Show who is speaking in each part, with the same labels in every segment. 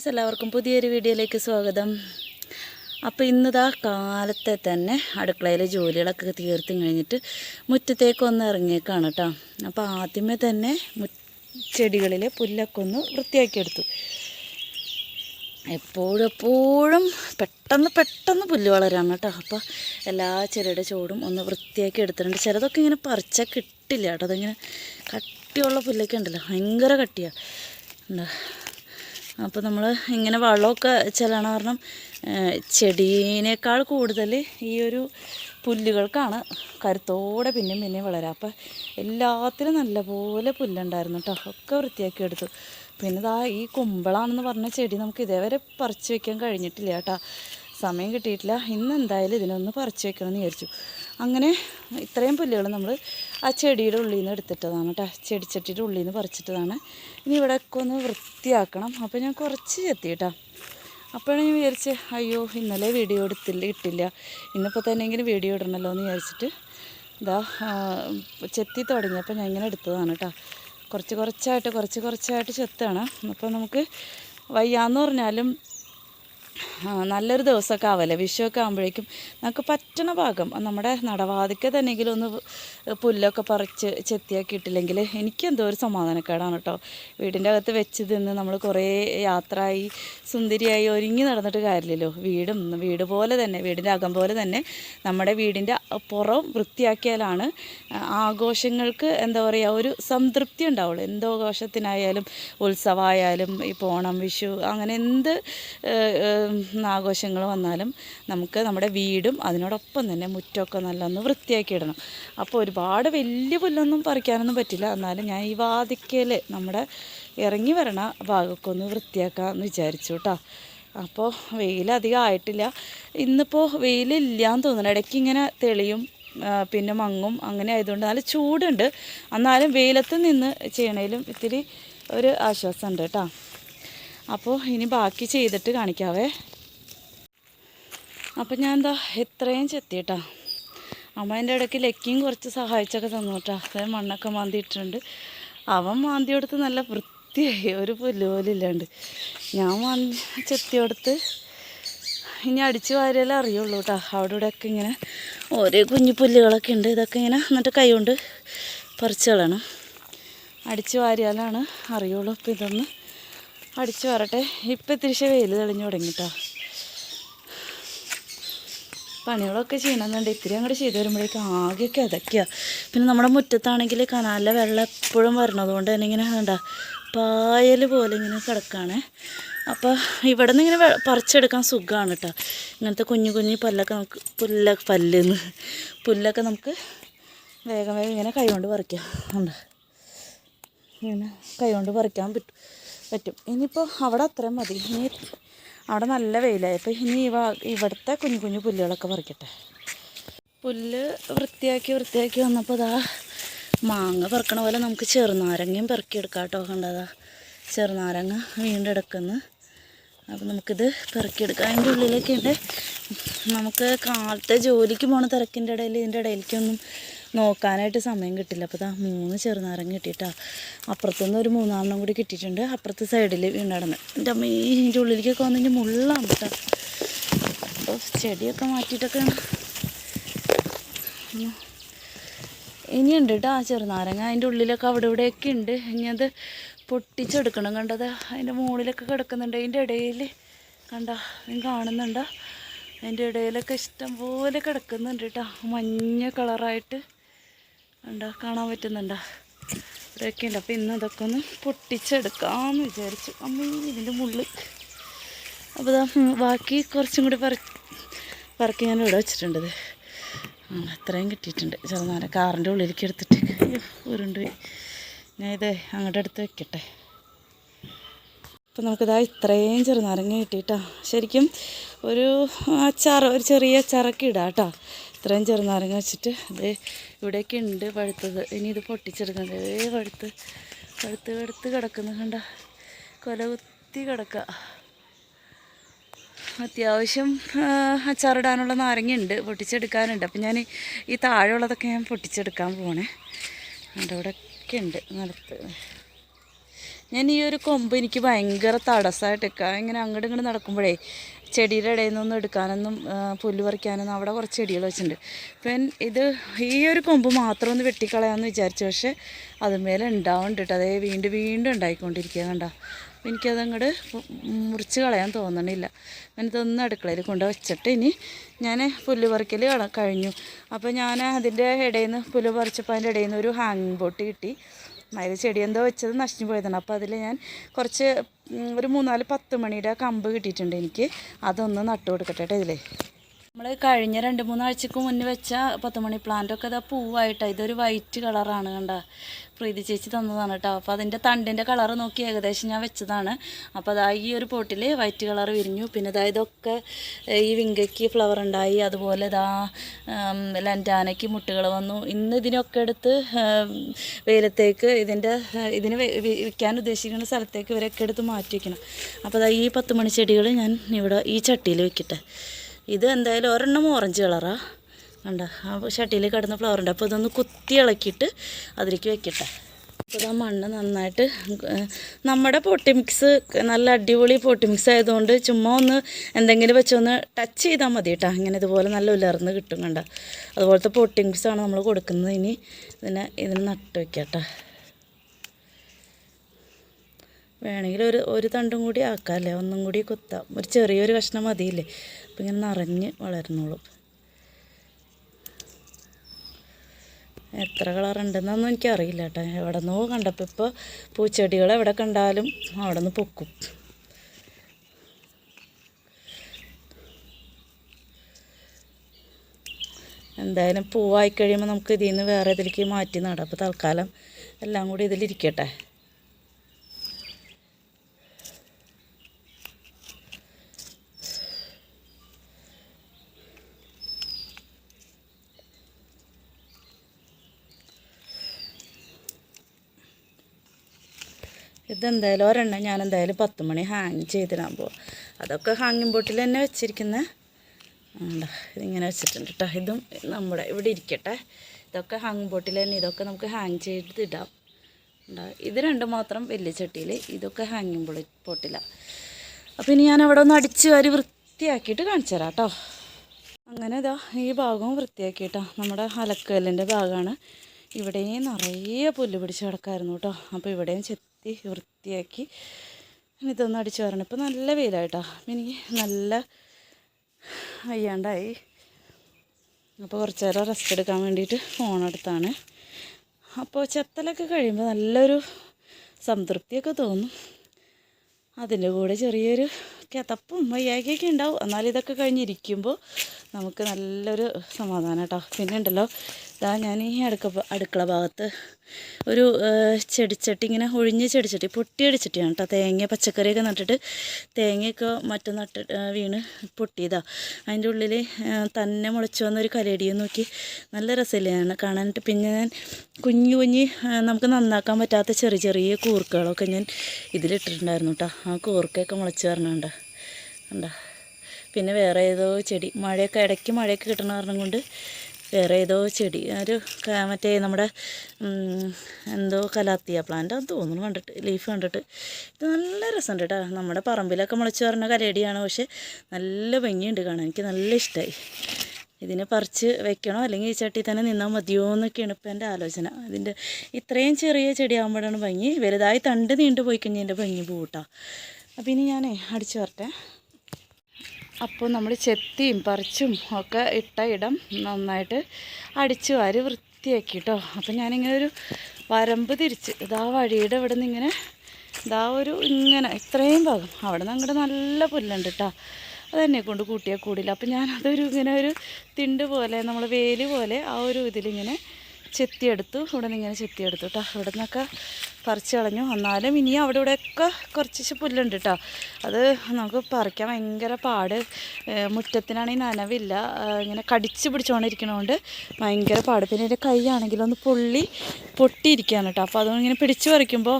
Speaker 1: Guys എല്ലാവർക്കും പുതിയൊരു വീഡിയോയിലേക്ക് സ്വാഗതം. അപ്പോൾ ഇന്നിതാ കാലത്തെ തന്നെ അടുക്കളയിലെ ജോലികളൊക്കെ തീർത്തും കഴിഞ്ഞിട്ട് മുറ്റത്തേക്ക് ഒന്ന് ഇറങ്ങിയേക്കാണ് കേട്ടോ അപ്പോൾ ആദ്യമേ തന്നെ ചെടികളിലെ പുല്ലൊക്കെ ഒന്ന് വൃത്തിയാക്കിയെടുത്തു എപ്പോഴെപ്പോഴും എപ്പോഴും പെട്ടെന്ന് പെട്ടെന്ന് പുല്ല് വളരാണ് കേട്ടോ അപ്പോൾ എല്ലാ ചെടിയുടെ ചോടും ഒന്ന് വൃത്തിയാക്കി എടുത്തിട്ടുണ്ട്. ചിലതൊക്കെ ഇങ്ങനെ പറിച്ചാൽ കിട്ടില്ല കേട്ടോ അതിങ്ങനെ കട്ടിയുള്ള പുല്ലൊക്കെ ഉണ്ടല്ലോ ഭയങ്കര കട്ടിയാണ് അപ്പോൾ നമ്മൾ ഇങ്ങനെ വെള്ളമൊക്കെ ചെല്ലണ കാരണം ചെടീനേക്കാൾ കൂടുതൽ ഈ ഒരു പുല്ലുകൾക്കാണ് കരുത്തോടെ പിന്നെയും പിന്നെയും വളരാം. അപ്പോൾ എല്ലാത്തിലും നല്ലപോലെ പുല്ലുണ്ടായിരുന്നു കേട്ടോ ഒക്കെ വൃത്തിയാക്കി എടുത്തു. പിന്നെ ഇതാ ഈ കുമ്പളാണെന്ന് പറഞ്ഞ ചെടി നമുക്ക് ഇതേവരെ പറിച്ചു വെക്കാൻ കഴിഞ്ഞിട്ടില്ല കേട്ടോ സമയം കിട്ടിയിട്ടില്ല. ഇന്ന് എന്തായാലും ഇതിനൊന്ന് പറിച്ച് വെക്കണമെന്ന് വിചാരിച്ചു. അങ്ങനെ ഇത്രയും പുല്ലുകൾ നമ്മൾ ആ ചെടിയുടെ ഉള്ളിൽ നിന്ന് എടുത്തിട്ടതാണ് കേട്ടോ. ചെടിച്ചട്ടിയുടെ ഉള്ളിൽ നിന്ന് പറിച്ചിട്ടതാണ്. ഇനി ഇവിടെയൊക്കെ ഒന്ന് വൃത്തിയാക്കണം. അപ്പോൾ ഞാൻ കുറച്ച് ചെത്തി കേട്ടോ. അപ്പോഴാണ് ഞാൻ വിചാരിച്ച് അയ്യോ ഇന്നലെ വീഡിയോ എടുത്തില്ല ഇട്ടില്ല. ഇന്നിപ്പോൾ തന്നെയെങ്കിലും വീഡിയോ ഇടണമല്ലോ എന്ന് വിചാരിച്ചിട്ട് ഇതാ ചെത്തി തുടങ്ങിയപ്പോൾ ഞാൻ ഇങ്ങനെ എടുത്തതാണ് കേട്ടോ. കുറച്ച് കുറച്ചായിട്ട് കുറച്ച് കുറച്ചായിട്ട് ചെത്താണ്. അപ്പോൾ നമുക്ക് വയ്യാന്ന് പറഞ്ഞാലും നല്ലൊരു ദിവസമൊക്കെ ആവല്ലേ? വിഷുവൊക്കെ ആകുമ്പോഴേക്കും നമുക്ക് പറ്റണ ഭാഗം നമ്മുടെ നടവാതിക്ക് തന്നെങ്കിലും ഒന്ന് പുല്ലൊക്കെ പറിച്ച് ചെത്തിയാക്കി ഇട്ടില്ലെങ്കിൽ എനിക്കെന്തോ ഒരു സമാധാനക്കേടാണ് കേട്ടോ. വീടിന്റെ അകത്ത് വെച്ച് തിന്ന് നമ്മൾ കുറേ യാത്രയായി സുന്ദരിയായി ഒരുങ്ങി നടന്നിട്ട് കാര്യമില്ലല്ലോ. വീടും വീട് പോലെ തന്നെ വീടിന്റെ അകം പോലെ തന്നെ നമ്മുടെ വീടിന്റെ പുറം വൃത്തിയാക്കിയാലാണ് ആഘോഷങ്ങൾക്ക് എന്താ പറയുക ഒരു സംതൃപ്തി ഉണ്ടാവുള്ളൂ. എന്തോ ആഘോഷത്തിനായാലും ഉത്സവമായാലും ഇപ്പോൾ ഓണം വിഷു അങ്ങനെ എന്ത് ആഘോഷങ്ങൾ വന്നാലും നമുക്ക് നമ്മുടെ വീടും അതിനോടൊപ്പം തന്നെ മുറ്റമൊക്കെ നല്ലൊന്ന് വൃത്തിയാക്കി ഇടണം അപ്പോൾ ഒരുപാട് വലിയ പുല്ലൊന്നും പറിക്കാനൊന്നും പറ്റില്ല. എന്നാലും ഞാൻ ഈ വാതിക്കൽ നമ്മുടെ ഇറങ്ങി വരണ ഭാഗമൊക്കെ ഒന്ന് വൃത്തിയാക്കാമെന്ന് വിചാരിച്ചു കേട്ടോ അപ്പോൾ വെയിൽ അധികം ആയിട്ടില്ല. ഇന്നിപ്പോൾ വെയിലില്ലാന്ന് തോന്നുന്നു. ഇടയ്ക്ക് ഇങ്ങനെ തെളിയും പിന്നെ മങ്ങും അങ്ങനെ ആയതുകൊണ്ട് നല്ല ചൂടുണ്ട്. എന്നാലും വെയിലത്ത് നിന്ന് ചെയ്യണേലും ഇത്തിരി ഒരു ആശ്വാസമുണ്ട് കേട്ടോ അപ്പോൾ ഇനി ബാക്കി ചെയ്തിട്ട് കാണിക്കാവേ. അപ്പം ഞാൻ എന്താ എത്രയും ചെത്തിയിട്ടാ. അമ്മ എന്റെ ഇടയ്ക്ക് ലക്കിയും കുറച്ച് സഹായിച്ചൊക്കെ തന്നു കേട്ടോ അതായത് മണ്ണൊക്കെ മാന്തിയിട്ടുണ്ട് അവൻ മാന്തി കൊടുത്ത് നല്ല വൃത്തിയായി. ഒരു പുല്ല് പോലും ഇല്ലാണ്ട്. ഞാൻ മാന്തി ചെത്തി കൊടുത്ത് ഇനി അടിച്ച് വാരിയാലേ അറിയുള്ളൂ കേട്ടോ അവിടെ ഇവിടെയൊക്കെ ഇങ്ങനെ ഓരോ കുഞ്ഞു പുല്ലുകളൊക്കെ ഉണ്ട്. ഇതൊക്കെ ഇങ്ങനെ എന്നിട്ട് കൈ കൊണ്ട് പറിച്ച് കളയണം. അടിച്ച് വാരിയാലാണ് അറിയുള്ളൂ. അപ്പോൾ ഇതൊന്ന് അടിച്ച് വരട്ടെ. ഇപ്പം തിരിച്ച് വെയിൽ തെളിഞ്ഞു തുടങ്ങിട്ടോ പണികളൊക്കെ ചെയ്യണമെന്നുണ്ട്. ഇത്തിരി അങ്ങോട്ട് ചെയ്ത് വരുമ്പോഴേക്കും ആകെയൊക്കെ അതൊക്കെയാണ് പിന്നെ നമ്മുടെ മുറ്റത്താണെങ്കിൽ കനാലിലെ വെള്ളം എപ്പോഴും വരണത് കൊണ്ട് തന്നെ ഇങ്ങനെ വേണ്ട പായൽ പോലെ ഇങ്ങനെ കിടക്കുകയാണ് അപ്പോൾ ഇവിടെ നിന്ന് ഇങ്ങനെ പറിച്ചെടുക്കാൻ സുഖമാണ് കേട്ടോ ഇങ്ങനത്തെ കുഞ്ഞു കുഞ്ഞു പല്ലൊക്കെ നമുക്ക് പുല്ല പല്ലെന്ന് പുല്ലൊക്കെ നമുക്ക് വേഗം വേഗം ഇങ്ങനെ കൈകൊണ്ട് പറിക്കാം. ഉണ്ട് ഇങ്ങനെ കൈകൊണ്ട് പറിക്കാൻ പറ്റും. പറ്റും. ഇനിയിപ്പോൾ അവിടെ അത്രയും മതി. ഇനി അവിടെ നല്ല വെയിലായി. അപ്പോൾ ഇനി ഇവ ഇവിടുത്തെ കുഞ്ഞു കുഞ്ഞു പുല്ലുകളൊക്കെ പറിക്കട്ടെ. പുല്ല് വൃത്തിയാക്കി വൃത്തിയാക്കി വന്നപ്പോൾ അതാ മാങ്ങ പെറുക്കണ പോലെ നമുക്ക് ചെറുനാരങ്ങയും പെറുക്കിയെടുക്കാം കേട്ടോ. കണ്ടതാ ചെറുനാരങ്ങ വീണ്ടെടുക്കുന്നു. അപ്പോൾ നമുക്കിത് പെറുക്കിയെടുക്കാം. അതിന്റെ ഉള്ളിലൊക്കെ ഉണ്ട് നമുക്ക് കാലത്തെ ജോലിക്ക് പോണ തിരക്കിന്റെ ഇടയിൽ ഇതിന്റെ ഇടയിലേക്കൊന്നും നോക്കാനായിട്ട് സമയം കിട്ടില്ല. അപ്പോൾ ഇതാ മൂന്ന് ചെറുനാരങ്ങ കിട്ടിയിട്ടാ. അപ്പുറത്തുനിന്ന് ഒരു മൂന്നാലെണ്ണം കൂടി കിട്ടിയിട്ടുണ്ട്. അപ്പുറത്തെ സൈഡിൽ വീണ്ടടന്ന് എന്റെ അമ്മ ഈ ഇതിന്റെ ഉള്ളിലേക്കൊക്കെ വന്നതിന്റെ മുള്ളാണ് കേട്ടോ. അപ്പോൾ ചെടിയൊക്കെ മാറ്റിയിട്ടൊക്കെ. ഇനിയുണ്ട് കേട്ടോ ആ ചെറുനാരങ്ങ. അതിന്റെ ഉള്ളിലൊക്കെ അവിടെ ഇവിടെയൊക്കെ ഉണ്ട്. ഇനി അത് പൊട്ടിച്ചെടുക്കണം. കണ്ടത് അതിന്റെ മുകളിലൊക്കെ കിടക്കുന്നുണ്ട്. അതിന്റെ ഇടയിൽ കണ്ട ഞാൻ കാണുന്നുണ്ടോ? അതിന്റെ ഇടയിലൊക്കെ ഇഷ്ടംപോലെ കിടക്കുന്നുണ്ട് കേട്ടോ. മഞ്ഞ കളറായിട്ട്. കണ്ടോ കാണാൻ പറ്റുന്നുണ്ടോ? ഇവിടെയൊക്കെ ഉണ്ട് അപ്പോൾ ഇന്ന് ഇതൊക്കെ ഒന്ന് പൊട്ടിച്ചെടുക്കാമെന്ന് വിചാരിച്ചു. അമ്മ ഇതിന്റെ മുള്ള്. അപ്പോൾ ഇതാ ബാക്കി കുറച്ചും കൂടി പറ പറക്കി ഞാൻ ഇവിടെ വെച്ചിട്ടുണ്ട് അത്രയും കിട്ടിയിട്ടുണ്ട്. ചെറുനാര കാറിന്റെ ഉള്ളിലേക്ക് എടുത്തിട്ട്. ഉരുണ്ട് ഞാൻ ഇതേ അങ്ങോട്ട് എടുത്ത് വെക്കട്ടെ. അപ്പം നമുക്കിതാ ഇത്രയും ചെറുനാരങ്ങ കിട്ടിയിട്ടാ. ശരിക്കും ഒരു അച്ചാർ ഒരു ചെറിയ അച്ചാറൊക്കെ ഇടാം കേട്ടോ ഇത്രയും ചെറുനാരങ്ങ വെച്ചിട്ട് അത് ഇവിടെയൊക്കെ ഉണ്ട് പഴുത്തത്. ഇനി ഇത് പൊട്ടിച്ചെടുക്കുന്നത് ഏ പഴുത്ത് പഴുത്ത് പഴുത്ത് കിടക്കുന്നു കണ്ട. കൊല കുത്തി കിടക്കുക അത്യാവശ്യം അച്ചാറിടാനുള്ള നാരങ്ങയുണ്ട് പൊട്ടിച്ചെടുക്കാനുണ്ട്. അപ്പം ഞാൻ ഈ താഴെയുള്ളതൊക്കെ ഞാൻ പൊട്ടിച്ചെടുക്കാൻ പോണേ. അവിടെ ഇവിടെയൊക്കെ ഉണ്ട് നിലത്ത്. ഞാൻ ഈ ഒരു കൊമ്പ് എനിക്ക് ഭയങ്കര തടസ്സമായിട്ട് ഇങ്ങനെ അങ്ങോട്ട് ഇങ്ങോട്ട് നടക്കുമ്പോഴേ ചെടിയുടെ ഇടയിൽ നിന്നൊന്നും എടുക്കാനൊന്നും പുല്ല് പറിക്കാനൊന്നും അവിടെ കുറച്ച് ചെടികൾ വെച്ചിട്ടുണ്ട്. പെൻ ഇത് ഈ ഒരു കൊമ്പ് മാത്രം ഒന്ന് വെട്ടിക്കളയാമെന്ന് വിചാരിച്ചു. പക്ഷേ അതുമേലെ ഉണ്ടാവുന്നുണ്ട് കേട്ടോ. അതേ വീണ്ടും വീണ്ടും ഉണ്ടായിക്കൊണ്ടിരിക്കുക കണ്ട. എനിക്കതങ്ങോട്ട് മുറിച്ച് കളയാൻ തോന്നണില്ല. ഞാനിതൊന്നും അടുക്കളയിൽ കൊണ്ട് വെച്ചിട്ട് ഇനി ഞാൻ പുല്ല് പറിക്കൽ കഴിഞ്ഞു. അപ്പോൾ ഞാൻ അതിന്റെ ഇടയിൽ നിന്ന് പുല്ല് പറിച്ചപ്പോൾ അതിന്റെ ഇടയിൽ നിന്ന് ഒരു ഹാങ്ങിങ് ബോട്ട് കിട്ടി. അതിൽ ചെടി എന്തോ വെച്ചത് നശിച്ചു പോയതാണ്. അപ്പോൾ അതിൽ ഞാൻ കുറച്ച് ഒരു മൂന്നാൽ പത്ത് മണിയുടെ കമ്പ് കിട്ടിയിട്ടുണ്ട് എനിക്ക്. അതൊന്ന് നട്ടു കൊടുക്കട്ടെ കേട്ടോ ഇതിലേ. നമ്മൾ കഴിഞ്ഞ രണ്ട് മൂന്നാഴ്ചക്ക് മുന്നേ വെച്ച പത്ത് മണി പ്ലാന്റൊക്കെ ഇതാ പൂവായിട്ടാണ് ഇതൊരു വൈറ്റ് കളറാണ് കണ്ട. പ്രീതി ചേച്ചി തന്നതാണ് കേട്ടോ അപ്പോൾ അതിന്റെ തണ്ടിന്റെ കളർ നോക്കി ഏകദേശം ഞാൻ വെച്ചതാണ്. അപ്പോൾ അതാ ഈ ഒരു പോട്ടിൽ വൈറ്റ് കളർ വിരിഞ്ഞു. പിന്നെ ഇതാ ഇതൊക്കെ ഈ വിങ്കയ്ക്ക് ഫ്ലവർ ഉണ്ടായി. അതുപോലെ ഇതാ ലന്റാനയ്ക്ക് മുട്ടുകൾ വന്നു. ഇന്ന് ഇതിനൊക്കെ എടുത്ത് വെയിലത്തേക്ക് ഇതിന്റെ ഇതിന് വിൽക്കാൻ ഉദ്ദേശിക്കുന്ന സ്ഥലത്തേക്ക് ഇവരൊക്കെ എടുത്ത് മാറ്റി വയ്ക്കണം അപ്പോൾ അതാ ഈ പത്ത് മണി ചെടികൾ ഞാൻ ഇവിടെ ഈ ചട്ടിയിൽ വെക്കട്ടെ. ഇത് എന്തായാലും ഒരെണ്ണം ഓറഞ്ച് കളറാ. കണ്ട? ആ ഷട്ടിയിൽ കിടന്ന ഫ്ലവർ ഉണ്ട്. അപ്പോൾ ഇതൊന്ന് കുത്തി ഇളക്കിയിട്ട് അതിലേക്ക് വെക്കട്ടെ. അപ്പോൾ ആ മണ്ണ് നന്നായിട്ട് നമ്മുടെ പൊട്ടി മിക്സ് നല്ല അടിപൊളി പൊട്ടി മിക്സ് ആയതുകൊണ്ട് ചുമ്മാ ഒന്ന് എന്തെങ്കിലും വെച്ചൊന്ന് ടച്ച് ചെയ്താൽ മതി കേട്ടോ അങ്ങനെ ഇതുപോലെ നല്ല ഉലർന്ന് കിട്ടും കണ്ട? അതുപോലത്തെ പൊട്ടി മിക്സാണ് നമ്മൾ കൊടുക്കുന്നത് ഇനി. ഇതിനെ ഇതിന് നട്ട് വെക്കട്ടെ. വേണമെങ്കിൽ ഒരു ഒരു തണ്ടും കൂടി ആക്കാം അല്ലേ? ഒന്നും കൂടി കുത്താം. ഒരു ചെറിയൊരു കഷ്ണം മതിയില്ലേ? അപ്പം ഇങ്ങനെ നിറഞ്ഞ് വളരുന്നുള്ളൂ. എത്ര കളറുണ്ടെന്നൊന്നും എനിക്കറിയില്ല കേട്ടോ. എവിടെ നിന്നോ കണ്ടപ്പോൾ ഇപ്പോൾ പൂച്ചെടികൾ എവിടെ കണ്ടാലും അവിടെ നിന്ന് പൊക്കും. എന്തായാലും പൂവായി കഴിയുമ്പോൾ നമുക്ക് ഇതിൽ നിന്ന് വേറെ ഇതിലേക്ക് മാറ്റി നടാം. അപ്പോൾ തൽക്കാലം എല്ലാം കൂടി ഇതിലിരിക്കട്ടെ. ഇതെന്തായാലും ഒരെണ്ണം ഞാൻ എന്തായാലും പത്ത് മണി ഹാങ് ചെയ്തിടാൻ പോവാം. അതൊക്കെ ഹാങ്ങിങ് ബോട്ടിൽ തന്നെ വെച്ചിരിക്കുന്ന. ഇതിങ്ങനെ വെച്ചിട്ടുണ്ട് കേട്ടോ ഇതും നമ്മുടെ ഇവിടെ ഇരിക്കട്ടെ. ഇതൊക്കെ ഹാങ് ബോട്ടിൽ തന്നെ ഇതൊക്കെ നമുക്ക് ഹാങ് ഉണ്ടാ ഇത് രണ്ടും മാത്രം വലിയ ചട്ടിയിൽ ഇതൊക്കെ ഹാങ്ങിങ് ബോളി പോട്ടിലാണ് അപ്പോൾ ഇനി ഞാൻ അവിടെ ഒന്ന് അടിച്ച് വാരി വൃത്തിയാക്കിയിട്ട് കാണിച്ചു തരാം കേട്ടോ അങ്ങനെ ഇതാ ഈ ഭാഗവും വൃത്തിയാക്കിയിട്ടോ. നമ്മുടെ അലക്കലിന്റെ ഭാഗമാണ് ഇവിടെയും നിറയെ പുല്ല് പിടിച്ച് കിടക്കായിരുന്നു കേട്ടോ അപ്പോൾ ഇവിടെയും ചെത്തി വൃത്തിയാക്കി ഇനി ഇതൊന്ന് അടിച്ചു വരണം. ഇപ്പോൾ നല്ല വെയിലായിട്ടോ. എനിക്ക് നല്ല വയ്യാണ്ടായി അപ്പോൾ കുറച്ച് നേരം റെസ്റ്റ് എടുക്കാൻ വേണ്ടിയിട്ട് ഫോണെടുത്താണ് അപ്പോൾ ചെത്തലൊക്കെ കഴിയുമ്പോൾ നല്ലൊരു സംതൃപ്തിയൊക്കെ തോന്നും. അതിന്റെ കൂടെ ചെറിയൊരു കിതപ്പും വയ്യായ്കയൊക്കെ ഉണ്ടാവും. എന്നാലും ഇതൊക്കെ കഴിഞ്ഞിരിക്കുമ്പോൾ നമുക്ക് നല്ലൊരു സമാധാനം കേട്ടോ പിന്നെ ഉണ്ടല്ലോ ഇതാ ഞാൻ ഈ അടുക്ക അടുക്കള ഭാഗത്ത് ഒരു ചെടിച്ചട്ടി ഇങ്ങനെ ഒഴിഞ്ഞ ചെടിച്ചട്ടി പൊട്ടിയടിച്ചിട്ടാണ് കേട്ടോ തേങ്ങ പച്ചക്കറിയൊക്കെ നട്ടിട്ട് തേങ്ങയൊക്കെ മറ്റും നട്ട് വീണ് പൊട്ടിയതാ. അതിന്റെ ഉള്ളിൽ തന്നെ മുളച്ചു വന്നൊരു കലടിയും നോക്കി നല്ല രസമില്ലാണ് കാണാനായിട്ട് പിന്നെ ഞാൻ കുഞ്ഞു കുഞ്ഞ് നമുക്ക് നന്നാക്കാൻ പറ്റാത്ത ചെറിയ ചെറിയ കൂർക്കകളൊക്കെ ഞാൻ ഇതിലിട്ടിട്ടുണ്ടായിരുന്നു കേട്ടോ ആ കൂർക്കയൊക്കെ മുളച്ച് വരണുണ്ട്. കണ്ടോ? പിന്നെ വേറെ ഏതോ ചെടി മഴയൊക്കെ ഇടയ്ക്ക് മഴയൊക്കെ കിട്ടണ കാരണം കൊണ്ട് വേറെ ഏതോ ചെടി ഒരു മറ്റേ നമ്മുടെ എന്തോ കലാത്തിയ പ്ലാന്റ് അത് തോന്നുന്നു കണ്ടിട്ട് ലീഫ് കണ്ടിട്ട്. ഇത് നല്ല രസമുണ്ട് കേട്ടോ നമ്മുടെ പറമ്പിലൊക്കെ മുളച്ച് പറഞ്ഞ കലേടിയാണ് പക്ഷെ നല്ല ഭംഗിയുണ്ട് കാണാൻ. എനിക്ക് നല്ല ഇഷ്ടമായി ഇതിനെ പറിച്ച് വെക്കണോ അല്ലെങ്കിൽ ഈ ചട്ടി തന്നെ നിന്നാൽ മതിയോ എന്നൊക്കെയാണ് ഇപ്പോൾ എന്റെ ആലോചന. ഇതിന്റെ ഇത്രയും ചെറിയ ചെടിയാകുമ്പോഴാണ് ഭംഗി. വലുതായി തണ്ട് നീണ്ടു പോയി കഴിഞ്ഞാൽ എന്റെ ഭംഗി പോകട്ടോ അപ്പം ഇനി ഞാനേ അടിച്ചു വരട്ടെ. അപ്പോൾ നമ്മൾ ചെത്തിയും പറിച്ചും ഒക്കെ ഇട്ട ഇടം നന്നായിട്ട് അടിച്ചു വാരി വൃത്തിയാക്കി കേട്ടോ അപ്പോൾ ഞാനിങ്ങനെ ഒരു വരമ്പ് തിരിച്ച് ഇതാ വഴിയുടെ ഇവിടെ നിന്ന് ഇങ്ങനെ ഇതാ ഒരു ഇങ്ങനെ ഇത്രയും ഭാഗം അവിടെ നിന്ന് അങ്ങോട്ട് നല്ല പുല്ലുണ്ട് കേട്ടോ അതെന്നെ കൊണ്ട് കൂട്ടിയാൽ കൂടില്ല. അപ്പോൾ ഞാനതൊരു ഇങ്ങനെ ഒരു തിണ്ട് പോലെ നമ്മൾ വേലി പോലെ ആ ഒരു ഇതിലിങ്ങനെ ചെത്തിയെടുത്തു. ഇവിടെ നിന്ന് ഇങ്ങനെ ചെത്തിയെടുത്തു കേട്ടോ ഇവിടെ നിന്നൊക്കെ പറിച്ച് കളഞ്ഞു. എന്നാലും ഇനി അവിടെ ഇവിടെയൊക്കെ കുറച്ച് പുല്ലുണ്ട് കേട്ടോ അത് നമുക്ക് പറിക്കാൻ ഭയങ്കര പാട്. മുറ്റത്തിനാണെങ്കിൽ നനവില്ല. ഇങ്ങനെ കടിച്ച് പിടിച്ചുകൊണ്ടിരിക്കണോണ്ട് ഭയങ്കര പാട്. പിന്നെ എന്റെ കൈയാണെങ്കിലും ഒന്ന് പൊള്ളി പൊട്ടിയിരിക്കുകയാണ് കേട്ടോ അപ്പോൾ അതുകൊണ്ട് ഇങ്ങനെ പിടിച്ച് പറിക്കുമ്പോൾ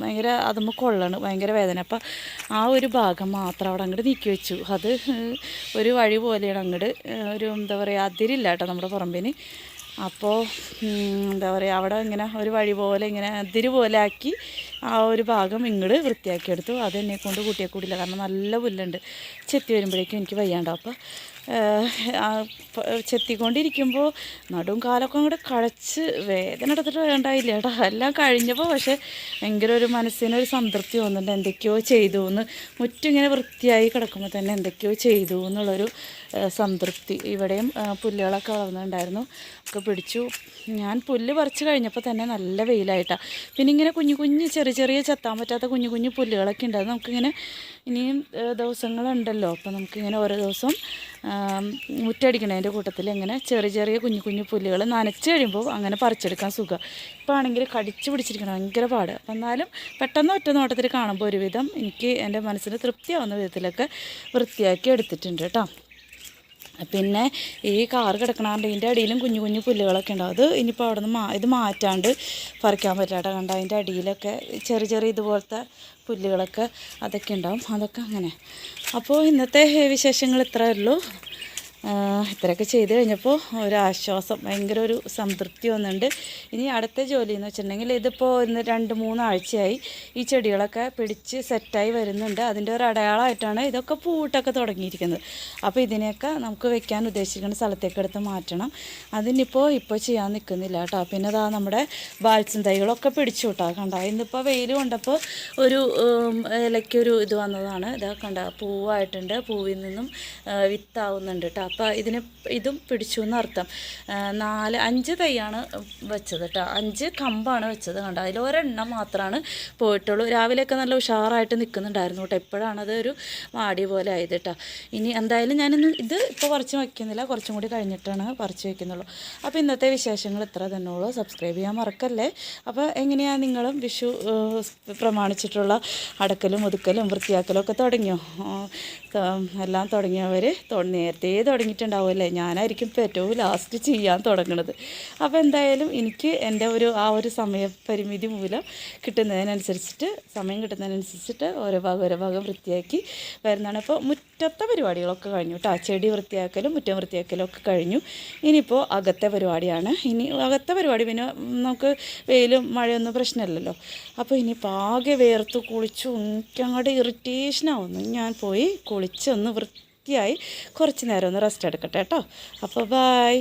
Speaker 1: ഭയങ്കര അതുമ്പോൾ കൊള്ളണം ഭയങ്കര വേദന. അപ്പോൾ ആ ഒരു ഭാഗം മാത്രം അവിടെ അങ്ങോട്ട് നീക്കി വെച്ചു. അത് ഒരു വഴി പോലെയാണ് അങ്ങോട്ട് ഒരു എന്താ പറയുക അതിരില്ല കേട്ടോ നമ്മുടെ പറമ്പിന്. അപ്പോൾ എന്താ പറയുക അവിടെ ഇങ്ങനെ ഒരു വഴി പോലെ ഇങ്ങനെ അതിര് പോലെ ആ ഒരു ഭാഗം ഇങ്ങോട്ട് വൃത്തിയാക്കിയെടുത്തു അത് എന്നെ കൊണ്ട് കൂട്ടിയെ കൂടില്ല കാരണം നല്ല പുല്ലുണ്ട്. ചെത്തി വരുമ്പോഴേക്കും എനിക്ക് വയ്യാണ്ടാവും. അപ്പോൾ ചെത്തിക്കൊണ്ടിരിക്കുമ്പോൾ നടും കാലൊക്കെ അങ്ങോട്ട് കഴച്ച് വേദന എടുത്തിട്ട് വേണ്ടായില്ല കേട്ടോ എല്ലാം കഴിഞ്ഞപ്പോൾ പക്ഷേ ഭയങ്കര ഒരു മനസ്സിനൊരു സംതൃപ്തി തോന്നുന്നുണ്ട്. എന്തൊക്കെയോ ചെയ്തു എന്ന് മുറ്റും ഇങ്ങനെ വൃത്തിയായി കിടക്കുമ്പോൾ തന്നെ എന്തൊക്കെയോ ചെയ്തു എന്നുള്ളൊരു സംതൃപ്തി ഇവിടെയും പുല്ലുകളൊക്കെ വളർന്നിട്ടുണ്ടായിരുന്നു ഒക്കെ പിടിച്ചു. ഞാൻ പുല്ല് പറിച്ച് കഴിഞ്ഞപ്പോൾ തന്നെ നല്ല വെയിലായിട്ടാണ് പിന്നെ ഇങ്ങനെ കുഞ്ഞു കുഞ്ഞു ചെറിയ ചെറിയ ചെത്താൻ പറ്റാത്ത കുഞ്ഞു കുഞ്ഞു പുല്ലുകളൊക്കെ ഉണ്ടായിരുന്നു. നമുക്കിങ്ങനെ ഇനിയും ദിവസങ്ങളുണ്ടല്ലോ. അപ്പോൾ നമുക്കിങ്ങനെ ഓരോ ദിവസം മുറ്റടിക്കണതിന്റെ കൂട്ടത്തിൽ ഇങ്ങനെ ചെറിയ ചെറിയ കുഞ്ഞു കുഞ്ഞു പുല്ലുകൾ നനച്ച് കഴിയുമ്പോൾ അങ്ങനെ പറിച്ചെടുക്കാൻ സുഖം. ഇപ്പോൾ ആണെങ്കിൽ കടിച്ച് പിടിച്ചിരിക്കണം ഭയങ്കര പാട്. അപ്പം എന്നാലും പെട്ടെന്ന് ഒറ്റ നോട്ടത്തിൽ കാണുമ്പോൾ ഒരുവിധം എനിക്ക് എന്റെ മനസ്സിന് തൃപ്തിയാവുന്ന വിധത്തിലൊക്കെ വൃത്തിയാക്കി എടുത്തിട്ടുണ്ട് കേട്ടോ. പിന്നെ ഈ കാർ കിടക്കണാണ്ട് ഇതിന്റെ അടിയിലും കുഞ്ഞു കുഞ്ഞു പുല്ലുകളൊക്കെ ഉണ്ടാവും. അത് ഇനിയിപ്പോൾ അവിടെ നിന്ന് മാ ഇത് മാറ്റാണ്ട് പറിക്കാൻ പറ്റാട്ടോ കണ്ട അതിന്റെ അടിയിലൊക്കെ ചെറിയ ചെറിയ ഇതുപോലത്തെ പുല്ലുകളൊക്കെ അതൊക്കെ ഉണ്ടാവും. അതൊക്കെ അങ്ങനെ. അപ്പോൾ ഇന്നത്തെ വിശേഷങ്ങൾ ഇത്രയേ ഉള്ളൂ. ഇത്രയൊക്കെ ചെയ്ത് കഴിഞ്ഞപ്പോൾ ഒരു ആശ്വാസം ഭയങ്കര ഒരു സംതൃപ്തി വന്നിട്ടുണ്ട്. ഇനി അടുത്ത ജോലി എന്ന് വെച്ചിട്ടുണ്ടെങ്കിൽ ഇതിപ്പോൾ ഇന്ന് രണ്ട് മൂന്നാഴ്ചയായി ഈ ചെടികളൊക്കെ പിടിച്ച് സെറ്റായി വരുന്നുണ്ട്. അതിന്റെ ഒരു അടയാളമായിട്ടാണ് ഇതൊക്കെ പൂട്ടൊക്കെ തുടങ്ങിയിരിക്കുന്നത്. അപ്പോൾ ഇതിനെയൊക്കെ നമുക്ക് വെക്കാൻ ഉദ്ദേശിക്കുന്ന സ്ഥലത്തേക്ക് എടുത്ത് മാറ്റണം. അതിനിപ്പോൾ ഇപ്പോൾ ചെയ്യാൻ നിൽക്കുന്നില്ല കേട്ടോ. പിന്നെ അതാ നമ്മുടെ ബാൽസും തൈകളൊക്കെ പിടിച്ചു കേട്ടോ കണ്ട ഇന്നിപ്പോൾ വെയിൽ കൊണ്ടപ്പോൾ ഒരു ഇലയ്ക്കൊരു ഇത് വന്നതാണ്. ഇതാ കണ്ട പൂവായിട്ടുണ്ട്. പൂവിൽ നിന്നും വിത്താവുന്നുണ്ട് കേട്ടോ. അപ്പോൾ ഇതിന് ഇതും പിടിച്ചു എന്നർത്ഥം. നാല് അഞ്ച് തൈയാണ് വെച്ചത് കേട്ടോ അഞ്ച് കമ്പാണ് വെച്ചത് കണ്ട? അതിൽ ഒരെണ്ണം മാത്രമാണ് പോയിട്ടുള്ളൂ. രാവിലെയൊക്കെ നല്ല ഉഷാറായിട്ട് നിൽക്കുന്നുണ്ടായിരുന്നു കേട്ടോ എപ്പോഴാണത് ഒരു മാടി പോലെ ആയത് കേട്ടോ ഇനി എന്തായാലും ഞാനിന്ന് ഇത് ഇപ്പോൾ പറിച്ച് വയ്ക്കുന്നില്ല കുറച്ചും കൂടി കഴിഞ്ഞിട്ടാണ് പറിച്ച് വയ്ക്കുന്നുള്ളൂ അപ്പോൾ ഇന്നത്തെ വിശേഷങ്ങൾ ഇത്ര തന്നെ ഉള്ളൂ സബ്സ്ക്രൈബ് ചെയ്യാൻ മറക്കല്ലേ? അപ്പോൾ എങ്ങനെയാണ് നിങ്ങളും വിഷു പ്രമാണിച്ചിട്ടുള്ള അടക്കലും ഒതുക്കലും വൃത്തിയാക്കലും ഒക്കെ തുടങ്ങിയോ? എല്ലാം തുടങ്ങിയവർ നേരത്തെ തുടങ്ങിയിട്ടുണ്ടാവുമല്ലേ? ഞാനായിരിക്കും ഇപ്പോൾ ഏറ്റവും ലാസ്റ്റ് ചെയ്യാൻ തുടങ്ങണത്. അപ്പോൾ എന്തായാലും എനിക്ക് എന്റെ ഒരു ആ ഒരു സമയപരിമിതി മൂലം കിട്ടുന്നതിനനുസരിച്ചിട്ട് സമയം കിട്ടുന്നതിനനുസരിച്ചിട്ട് ഓരോ ഭാഗം ഓരോ ഭാഗം വൃത്തിയാക്കി വരുന്നതാണ്. അപ്പോൾ മുറ്റത്തെ പരിപാടികളൊക്കെ കഴിഞ്ഞു കേട്ടോ ചെടി വൃത്തിയാക്കലും മുറ്റം വൃത്തിയാക്കലും ഒക്കെ കഴിഞ്ഞു. ഇനിയിപ്പോൾ അകത്തെ പരിപാടിയാണ്. ഇനി അകത്തെ പരിപാടി പിന്നെ നമുക്ക് വെയിലും മഴയൊന്നും പ്രശ്നമില്ലല്ലോ. അപ്പോൾ ഇനിയിപ്പോൾ ആകെ വേർത്ത് കുളിച്ചു എനിക്കങ്ങോട്ട് ഇറിറ്റേഷനാവുന്നു ഞാൻ പോയി കുളിച്ച് ഒന്ന് വൃത്തിയായി കുറച്ച് നേരം ഒന്ന് റെസ്റ്റ് എടുക്കട്ടെ കേട്ടോ അപ്പോൾ ബായ്